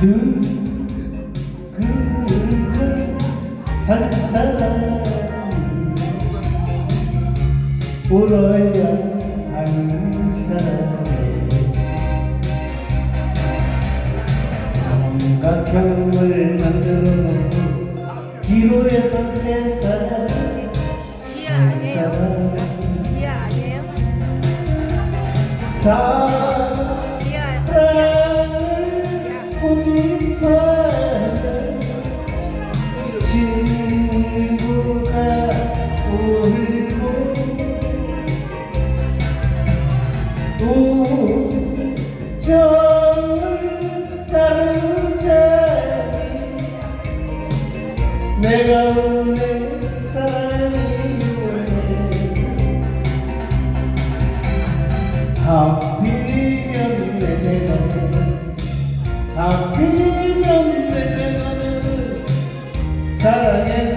누군가 한 사람이 울어야 하는 사람이 삼각형을 만들어 놓고 기로에서 세 사람 이해 아니에요? 이해 아니에요? 사랑이 오네 하필이면 내 내가 하필이면 내 내가 너를 사랑했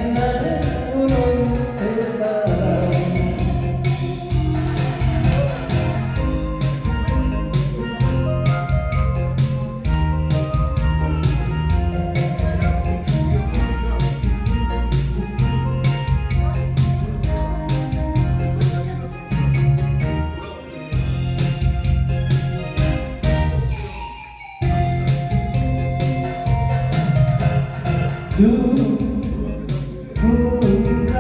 누군가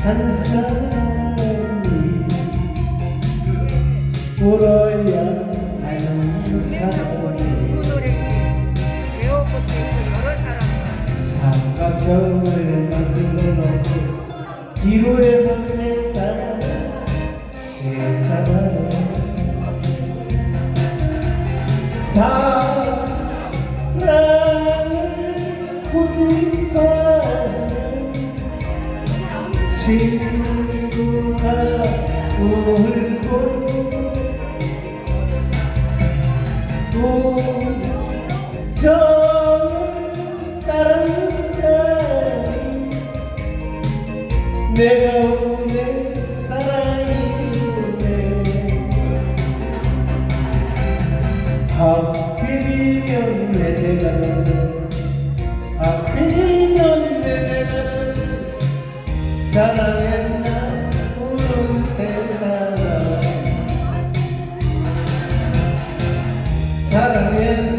한 사람이 울어야 하는 사람이 삼각형을 만들어 놓고 기로에 친구가 울고 우정을 따르자니 내가 오늘 사랑이 오네. 하필이면 사랑했나? 우는 세 사람 사랑